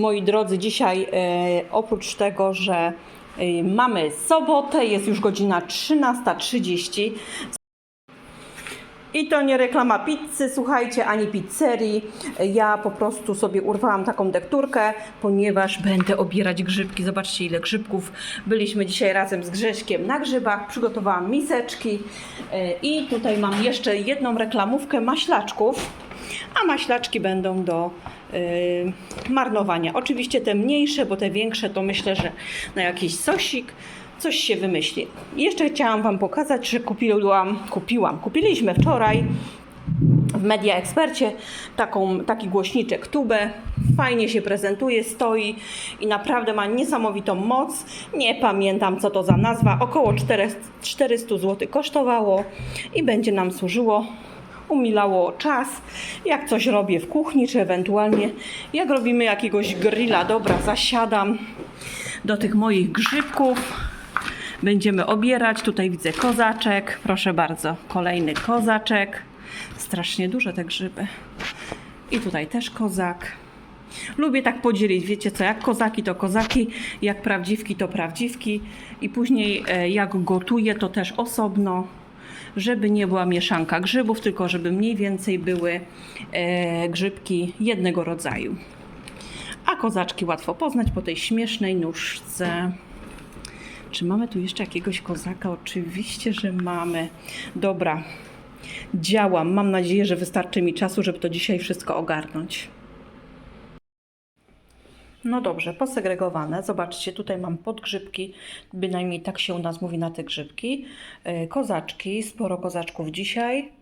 moi drodzy, dzisiaj e, oprócz tego, że e, mamy sobotę, jest już godzina 13.30. I to nie reklama pizzy, słuchajcie, ani pizzerii. Ja po prostu sobie urwałam taką dekturkę, ponieważ będę obierać grzybki. Zobaczcie, ile grzybków. Byliśmy dzisiaj razem z Grześkiem na grzybach. Przygotowałam miseczki. E, I tutaj mam jeszcze jedną reklamówkę maślaczków. A maślaczki będą do y, marnowania. Oczywiście te mniejsze, bo te większe to myślę, że na jakiś sosik coś się wymyśli. Jeszcze chciałam Wam pokazać, że kupiłam, kupiłam, kupiliśmy wczoraj w Media Ekspercie taką, taki głośniczek tubę. Fajnie się prezentuje, stoi i naprawdę ma niesamowitą moc. Nie pamiętam co to za nazwa. Około 400 400 zł kosztowało i będzie nam służyło umilało czas, jak coś robię w kuchni, czy ewentualnie jak robimy jakiegoś grilla. Dobra, zasiadam do tych moich grzybków. Będziemy obierać. Tutaj widzę kozaczek. Proszę bardzo, kolejny kozaczek. Strasznie duże te grzyby. I tutaj też kozak. Lubię tak podzielić, wiecie co, jak kozaki to kozaki, jak prawdziwki to prawdziwki i później e, jak gotuję to też osobno, żeby nie była mieszanka grzybów, tylko żeby mniej więcej były e, grzybki jednego rodzaju. A kozaczki łatwo poznać po tej śmiesznej nóżce. Czy mamy tu jeszcze jakiegoś kozaka? Oczywiście, że mamy. Dobra, działam. Mam nadzieję, że wystarczy mi czasu, żeby to dzisiaj wszystko ogarnąć. No dobrze, posegregowane. Zobaczcie, tutaj mam podgrzybki, bynajmniej tak się u nas mówi na te grzybki. E, Kozaczki, sporo kozaczków dzisiaj.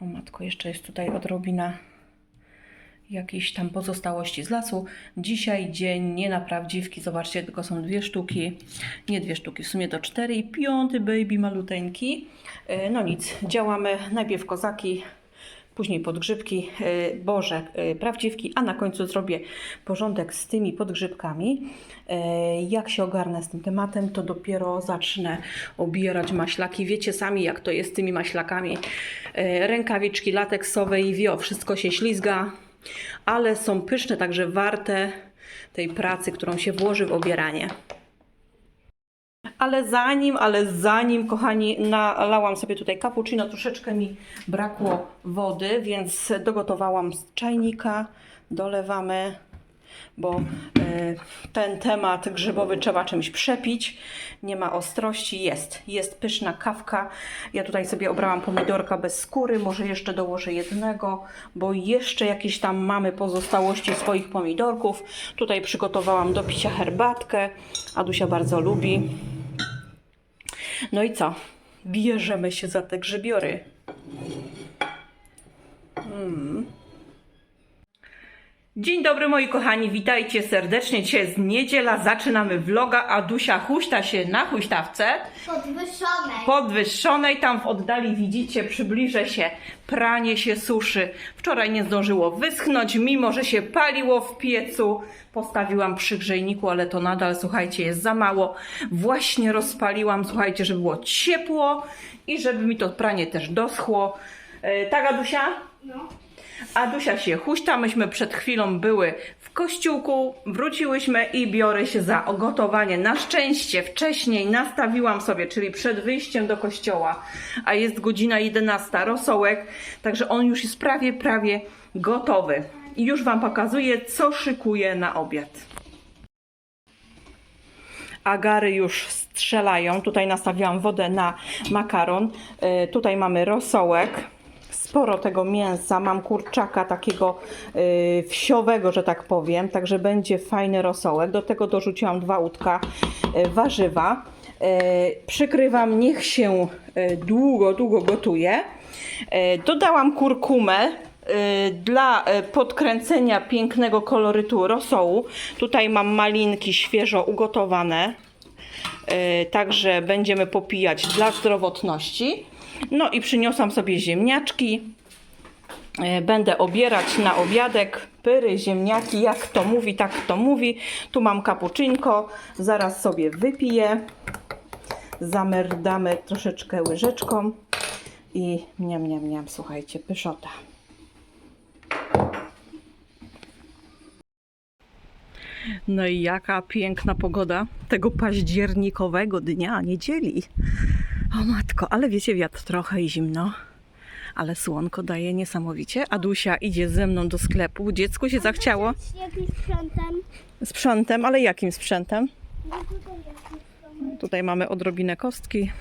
O matko, jeszcze jest tutaj odrobina jakiejś tam pozostałości z lasu. Dzisiaj dzień nie na prawdziwki, zobaczcie, tylko są dwie sztuki, nie dwie sztuki, w sumie to cztery i piąty baby maluteńki. E, No nic, działamy najpierw kozaki, później podgrzybki, e, boże, e, prawdziwki, a na końcu zrobię porządek z tymi podgrzybkami. Jak się ogarnę z tym tematem, to dopiero zacznę obierać maślaki. Wiecie sami, jak to jest z tymi maślakami. Rękawiczki lateksowe i wio, wszystko się ślizga, ale są pyszne, także warte tej pracy, którą się włoży w obieranie. Ale zanim, ale zanim, kochani, nalałam sobie tutaj cappuccino, troszeczkę mi brakło wody, więc dogotowałam z czajnika, dolewamy, bo e, ten temat grzybowy trzeba czymś przepić. Nie ma ostrości, jest, jest pyszna kawka. Ja tutaj sobie obrałam pomidorka bez skóry, może jeszcze dołożę jednego, bo jeszcze jakieś tam mamy pozostałości swoich pomidorków. Tutaj przygotowałam do picia herbatkę, Adusia bardzo lubi. No i co? Bierzemy się za te grzybiory. Mm. Dzień dobry moi kochani, witajcie serdecznie. Dzisiaj jest niedziela, zaczynamy vloga. Adusia huśta się na huśtawce Podwyższonej. podwyższonej. Tam w oddali widzicie, przybliżę się, pranie się suszy. Wczoraj nie zdążyło wyschnąć, mimo że się paliło w piecu. Postawiłam przy grzejniku, ale to nadal, słuchajcie, jest za mało. Właśnie rozpaliłam, słuchajcie, żeby było ciepło i żeby mi to pranie też doschło. E, tak, Adusia? No. Adusia się huśta, myśmy przed chwilą były w kościółku, wróciłyśmy i biorę się za gotowanie. Na szczęście wcześniej nastawiłam sobie, czyli przed wyjściem do kościoła, a jest godzina 11, rosołek, także on już jest prawie, prawie gotowy. I już Wam pokazuję, co szykuję na obiad. Agary już strzelają. Tutaj nastawiłam wodę na makaron. E, Tutaj mamy rosołek. Sporo tego mięsa. Mam kurczaka takiego e, wsiowego, że tak powiem. Także będzie fajny rosołek. Do tego dorzuciłam dwa łódka e, warzywa. E, Przykrywam, niech się e, długo, długo gotuje. E, Dodałam kurkumę y, dla y, podkręcenia pięknego kolorytu rosołu. Tutaj mam malinki świeżo ugotowane, y, także będziemy popijać dla zdrowotności. No i przyniosłam sobie ziemniaczki. Y, Będę obierać na obiadek pyry, ziemniaki, jak to mówi, tak to mówi. Tu mam kapuczynko, zaraz sobie wypiję. Zamerdamy troszeczkę łyżeczką i miam, miam, miam, słuchajcie, pyszota. No i jaka piękna pogoda tego październikowego dnia, niedzieli. O matko, ale wiecie, wiatr trochę i zimno. Ale słonko daje niesamowicie. Adusia idzie ze mną do sklepu. Dziecku się zachciało Jakimś sprzętem. sprzętem, ale jakim sprzętem? No Tutaj mamy odrobinę kostki.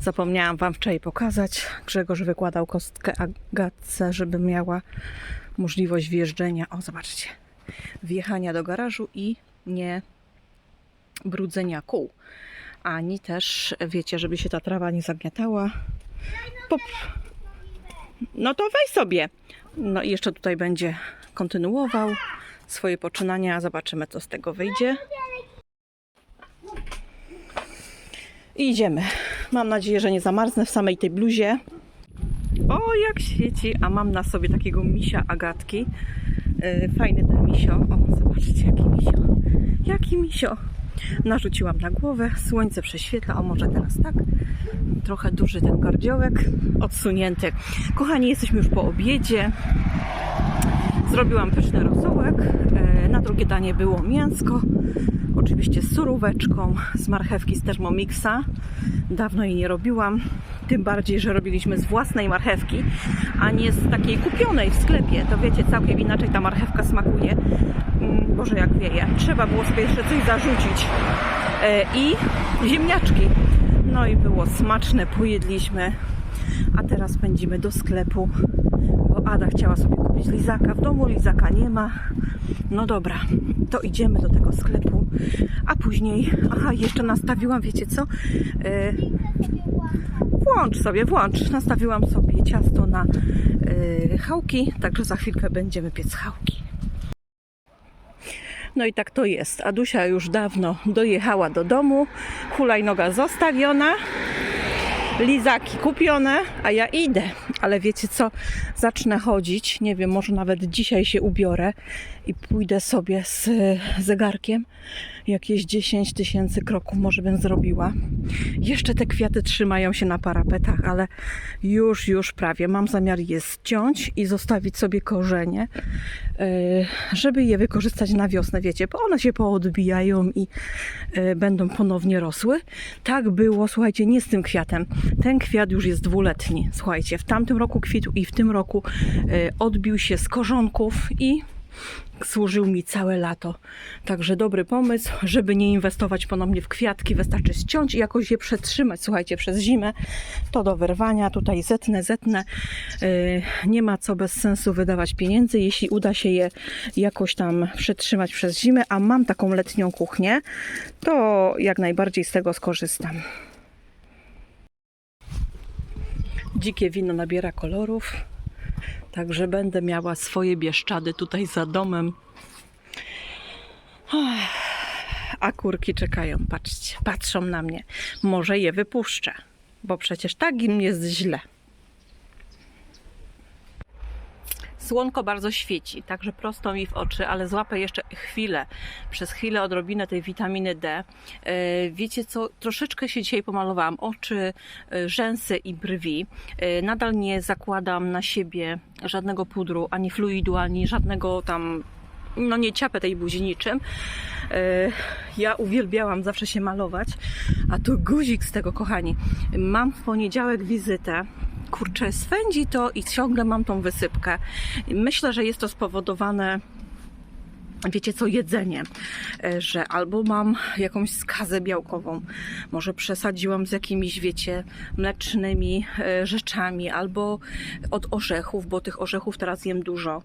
Zapomniałam Wam wczoraj pokazać. Grzegorz wykładał kostkę Agatce, żeby miała możliwość wjeżdżenia. O, zobaczcie. Wjechania do garażu i nie brudzenia kół. Ani też, wiecie, żeby się ta trawa nie zagniatała. Pop... No to weź sobie. No i jeszcze tutaj będzie kontynuował swoje poczynania. Zobaczymy, co z tego wyjdzie. I idziemy. Mam nadzieję, że nie zamarznę w samej tej bluzie. O, jak świeci, a mam na sobie takiego misia Agatki. Yy, Fajny ten misio. O, zobaczcie, jaki misio. Jaki misio. Narzuciłam na głowę, słońce prześwietla, o może teraz tak. Trochę duży ten gardziołek, odsunięty. Kochani, jesteśmy już po obiedzie. Zrobiłam pyszny rosołek. E, Na drugie danie było mięsko. Oczywiście z suróweczką, z marchewki z Thermomixa. Dawno jej nie robiłam. Tym bardziej, że robiliśmy z własnej marchewki, a nie z takiej kupionej w sklepie. To wiecie, całkiem inaczej ta marchewka smakuje. Boże, jak wieje. Trzeba było sobie jeszcze coś zarzucić. E, I ziemniaczki. No i było smaczne, pojedliśmy. A teraz pędzimy do sklepu, bo Ada chciała sobie kupić lizaka. W domu lizaka nie ma. No dobra, to idziemy do tego sklepu, a później, aha, jeszcze nastawiłam, wiecie co? E, włącz sobie, włącz. Nastawiłam sobie ciasto na e, chałki, także za chwilkę będziemy piec chałki. No i tak to jest. Adusia już dawno dojechała do domu, hulajnoga zostawiona, lizaki kupione, a ja idę. Ale wiecie co? Zacznę chodzić. Nie wiem, może nawet dzisiaj się ubiorę i pójdę sobie z zegarkiem. Jakieś 10 tysięcy kroków może bym zrobiła. Jeszcze te kwiaty trzymają się na parapetach, ale już, już prawie. Mam zamiar je ściąć i zostawić sobie korzenie, yy, żeby je wykorzystać na wiosnę, wiecie, bo one się poodbijają i yy, będą ponownie rosły. Tak było, słuchajcie, nie z tym kwiatem. Ten kwiat już jest dwuletni. Słuchajcie, w tamtym roku kwitł i w tym roku yy, odbił się z korzonków i służył mi całe lato. Także dobry pomysł, żeby nie inwestować ponownie w kwiatki, wystarczy ściąć i jakoś je przetrzymać, słuchajcie, przez zimę. To do wyrwania, tutaj zetnę, zetnę. Yy, nie ma co bez sensu wydawać pieniędzy, jeśli uda się je jakoś tam przetrzymać przez zimę, a mam taką letnią kuchnię, to jak najbardziej z tego skorzystam. Dzikie wino nabiera kolorów. Także będę miała swoje bieszczady tutaj za domem. A kurki czekają, patrzcie, patrzą na mnie. Może je wypuszczę, bo przecież tak im jest źle. Słonko bardzo świeci, także prosto mi w oczy, ale złapę jeszcze chwilę, przez chwilę odrobinę tej witaminy D. E, Wiecie co, troszeczkę się dzisiaj pomalowałam oczy, e, rzęsy i brwi. E, Nadal nie zakładam na siebie żadnego pudru, ani fluidu, ani żadnego tam no nie ciapę tej buzi niczym. Ja uwielbiałam zawsze się malować, a tu guzik z tego, kochani. Mam w poniedziałek wizytę. Kurczę, swędzi to i ciągle mam tą wysypkę. Myślę, że jest to spowodowane wiecie co, jedzenie, E, że albo mam jakąś skazę białkową, może przesadziłam z jakimiś, wiecie, mlecznymi e, rzeczami, albo od orzechów, bo tych orzechów teraz jem dużo,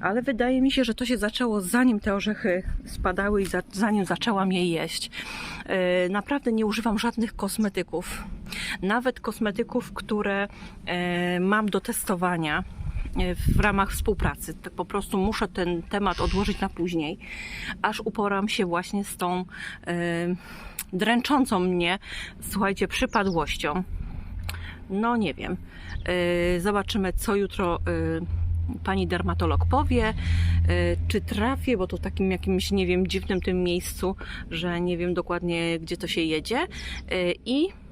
ale wydaje mi się, że to się zaczęło zanim te orzechy spadały i za, zanim zaczęłam je jeść. E, Naprawdę nie używam żadnych kosmetyków, nawet kosmetyków, które mam do testowania w ramach współpracy. Tak po prostu muszę ten temat odłożyć na później, aż uporam się właśnie z tą e, dręczącą mnie, słuchajcie, przypadłością. No nie wiem. E, zobaczymy, co jutro e, pani dermatolog powie. E, czy trafię, bo to w takim jakimś, nie wiem, dziwnym tym miejscu, że nie wiem dokładnie, gdzie to się jedzie. E, I E,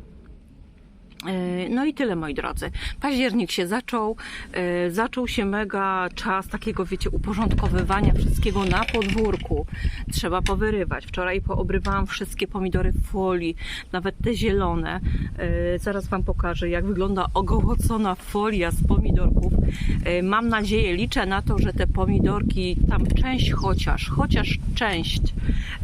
No i tyle, moi drodzy. Październik się zaczął. e, Zaczął się mega czas takiego, wiecie, uporządkowywania wszystkiego na podwórku. Trzeba powyrywać. Wczoraj poobrywałam wszystkie pomidory w folii, nawet te zielone. E, Zaraz Wam pokażę, jak wygląda ogołocona folia z pomidorków. E, Mam nadzieję, liczę na to, że te pomidorki, tam część chociaż, chociaż część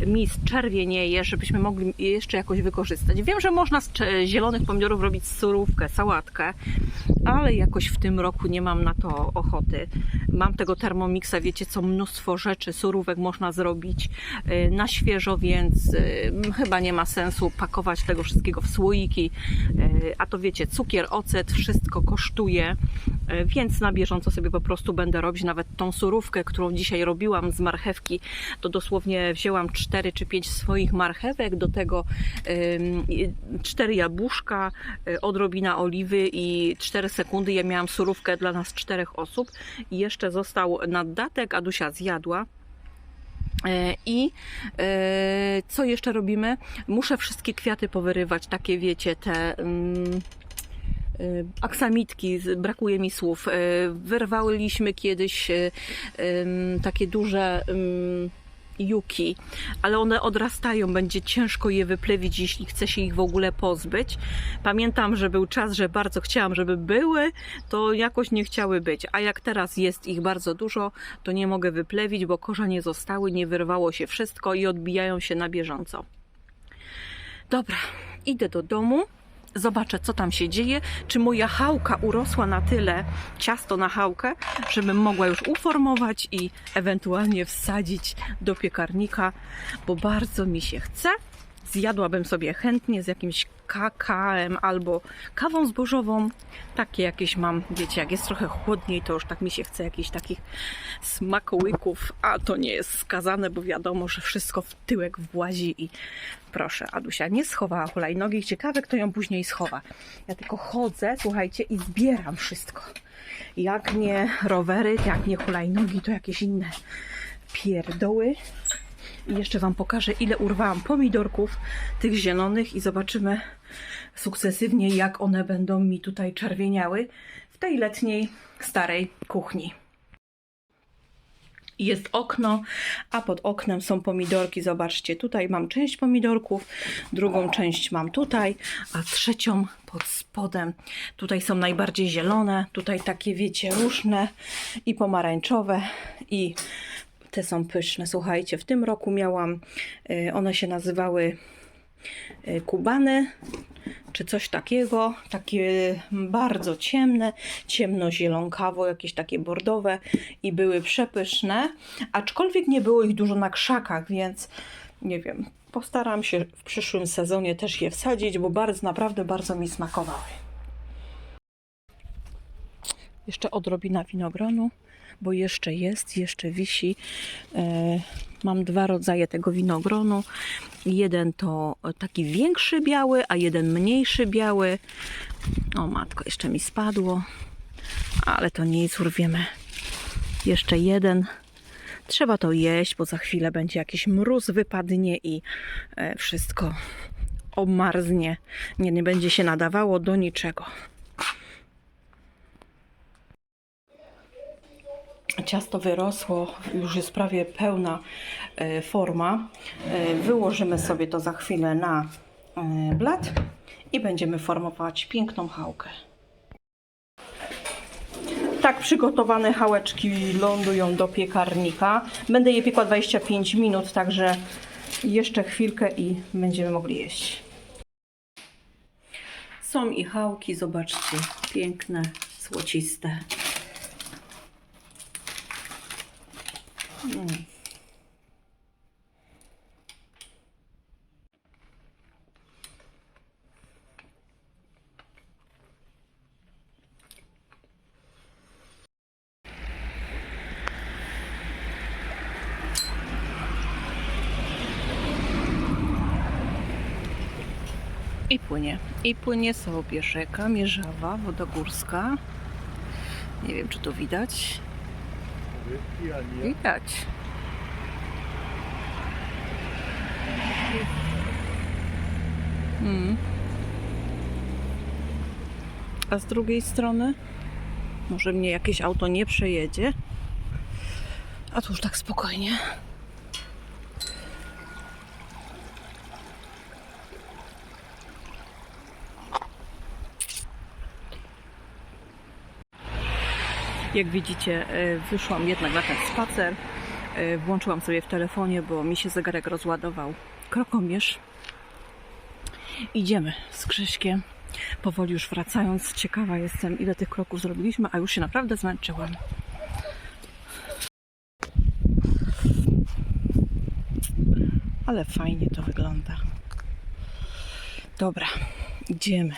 mi zczerwienieje, żebyśmy mogli je jeszcze jakoś wykorzystać. Wiem, że można z zielonych pomidorów robić surówkę, sałatkę, ale jakoś w tym roku nie mam na to ochoty. Mam tego termomixa, wiecie co, mnóstwo rzeczy, surówek można zrobić y, na świeżo, więc y, chyba nie ma sensu pakować tego wszystkiego w słoiki. Y, A to wiecie, cukier, ocet, wszystko kosztuje, więc na bieżąco sobie po prostu będę robić nawet tą surówkę, którą dzisiaj robiłam z marchewki. To dosłownie wzięłam 4 czy 5 swoich marchewek, do tego ym, i- cztery jabłuszka, y, odrobina oliwy i 4 sekundy. Ja miałam surówkę dla nas czterech osób i jeszcze został naddatek, Adusia zjadła. E, I e, co jeszcze robimy? Muszę wszystkie kwiaty powyrywać, takie wiecie, te e, aksamitki, z- brakuje mi słów. E, Wyrwaliśmy kiedyś em, takie duże juki, ale one odrastają, będzie ciężko je wyplewić, jeśli chce się ich w ogóle pozbyć. Pamiętam, że był czas, że bardzo chciałam, żeby były, to jakoś nie chciały być, a jak teraz jest ich bardzo dużo, to nie mogę wyplewić, bo korzenie zostały, nie wyrwało się wszystko i odbijają się na bieżąco. Dobra, idę do domu. Zobaczę, co tam się dzieje. Czy moja chałka urosła na tyle, ciasto na chałkę, żebym mogła już uformować i ewentualnie wsadzić do piekarnika, bo bardzo mi się chce. Zjadłabym sobie chętnie z jakimś kakałem albo kawą zbożową. Takie jakieś mam, wiecie, jak jest trochę chłodniej, to już tak mi się chce jakichś takich smakołyków, a to nie jest skazane, bo wiadomo, że wszystko w tyłek włazi i proszę, Adusia nie schowała hulajnogi. Ciekawe, kto ją później schowa. Ja tylko chodzę, słuchajcie, i zbieram wszystko. Jak nie rowery, jak nie hulajnogi, to jakieś inne pierdoły. I jeszcze Wam pokażę, ile urwałam pomidorków, tych zielonych i zobaczymy sukcesywnie, jak one będą mi tutaj czerwieniały w tej letniej, starej kuchni. Jest okno, a pod oknem są pomidorki. Zobaczcie, tutaj mam część pomidorków, drugą część mam tutaj, a trzecią pod spodem. Tutaj są najbardziej zielone, tutaj takie wiecie, różne i pomarańczowe i te są pyszne. Słuchajcie, w tym roku miałam, y, one się nazywały y, kubany, czy coś takiego, takie bardzo ciemne, ciemnozielonkawo, jakieś takie bordowe i były przepyszne, aczkolwiek nie było ich dużo na krzakach, więc nie wiem, postaram się w przyszłym sezonie też je wsadzić, bo bardzo, naprawdę bardzo mi smakowały. Jeszcze odrobina winogronu, bo jeszcze jest, jeszcze wisi. E, Mam dwa rodzaje tego winogronu. Jeden to taki większy biały, a jeden mniejszy biały. O matko, jeszcze mi spadło, ale to nic, urwiemy. Jeszcze jeden. Trzeba to jeść, bo za chwilę będzie jakiś mróz wypadnie i e, wszystko omarznie. Nie, nie będzie się nadawało do niczego. Ciasto wyrosło, już jest prawie pełna e, forma. E, Wyłożymy sobie to za chwilę na e, blat i będziemy formować piękną chałkę. Tak przygotowane chałeczki lądują do piekarnika. Będę je piekła 25 minut, także jeszcze chwilkę i będziemy mogli jeść. Są i chałki, zobaczcie, piękne, złociste. I płynie. I płynie sobie rzeka Mierzawa, Wodogórska. Nie wiem, czy to widać. Widać. Mm. a z drugiej strony może mnie jakieś auto nie przejedzie. A tu już tak spokojnie. Jak widzicie, e, wyszłam jednak na ten spacer. E, Włączyłam sobie w telefonie, bo mi się zegarek rozładował. Krokomierz. Idziemy z Krzyśkiem. Powoli już wracając. Ciekawa jestem, ile tych kroków zrobiliśmy, a już się naprawdę zmęczyłam. Ale fajnie to wygląda. Dobra, idziemy.